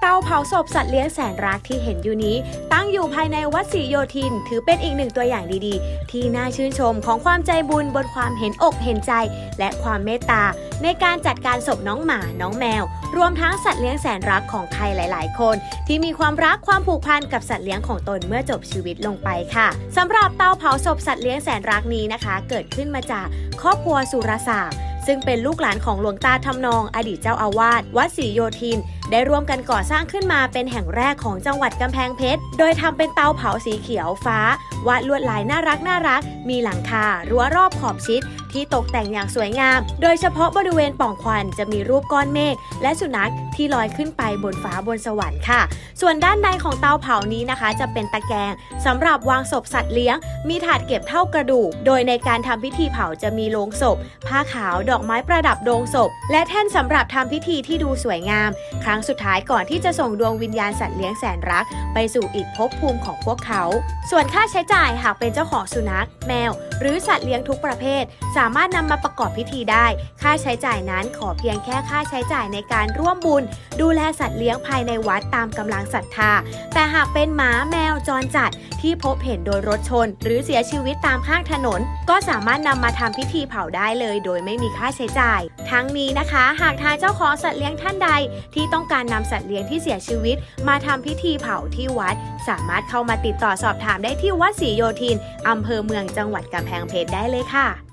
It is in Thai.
เตาเผาศพสัตว์เลี้ยงแสนรักที่เห็นอยู่นี้ ตั้งอยู่ภายในวัดศรีโยธิน ถือเป็นอีกหนึ่งตัวอย่างดีๆ ที่น่าชื่นชมของความใจบุญบนความเห็นอกเห็นใจ และความเมตตา ในการจัดการศพน้องหมา น้องแมว รวมทั้งสัตว์เลี้ยงแสนรักของใครหลาย ๆ คน ที่มีความรักความผูกพันกับสัตว์เลี้ยงของตนเมื่อจบชีวิตลงไปค่ะสำหรับเตาเผาศพสัตว์เลี้ยงแสนรักนี้นะคะ เกิดขึ้นมาจากครอบครัวสุรศักดิ์ซึ่งเป็นลูกหลานของหลวงตาทำนอง อดีตเจ้าอาวาสวัดศรีโยธิน ได้ร่วมกันก่อสร้างขึ้นมาเป็นแห่งแรกของจังหวัดกำแพงเพชร โดยทำเป็นเตาเผาสีเขียวฟ้าวาดลวดลายน่ารักน่ารัก มีหลังคารั้วรอบขอบชิด ที่ตกแต่งอย่างสวยงาม โดยเฉพาะบริเวณป่องควันจะมีรูปก้อนเมฆและสุนัขที่ลอยขึ้นไปบนฟ้าบนสวรรค์ค่ะ ส่วนด้านในของเตาเผานี้นะคะ จะเป็นตะแกรงสำหรับวางศพสัตว์เลี้ยง มีถาดเก็บเท่ากระดูก โดยในการทำพิธีเผาจะมีโลงศพ ผ้าขาวดอกไม้ประดับโลงศพ และแท่นสำหรับทำพิธีที่ดูสวยงาม ครั้งสุดท้ายก่อนที่จะส่งดวงวิญญาณสัตว์เลี้ยงแสนรัก ไปสู่อีกภพภูมิของพวกเขา ส่วนค่าใช้จ่ายหากเป็นเจ้าของสุนัข แมว หรือสัตว์เลี้ยงทุกประเภท สามารถนำมาประกอบพิธีได้ ค่าใช้จ่ายนั้นขอเพียงแค่ค่าใช้จ่ายในการร่วมบุญ ดูแลสัตว์เลี้ยงภายในวัดตามกำลังศรัทธา แต่หากเป็นหมาแมวจรจัดที่พบเห็นโดยรถชน หรือเสียชีวิตตามข้างถนน ก็สามารถนำมาทำพิธีเผาได้เลย โดยไม่มีค่าใช้จ่าย ทั้งนี้นะคะ หากทางเจ้าของสัตว์เลี้ยงท่านใดที่ต้องการนำสัตว์เลี้ยงที่เสียชีวิต มาทำพิธีเผาที่วัด สามารถเข้ามาติดต่อสอบถามได้ที่วัดศรีโยธินอำเภอเมืองจังหวัดกำแพงเพชรได้เลยค่ะ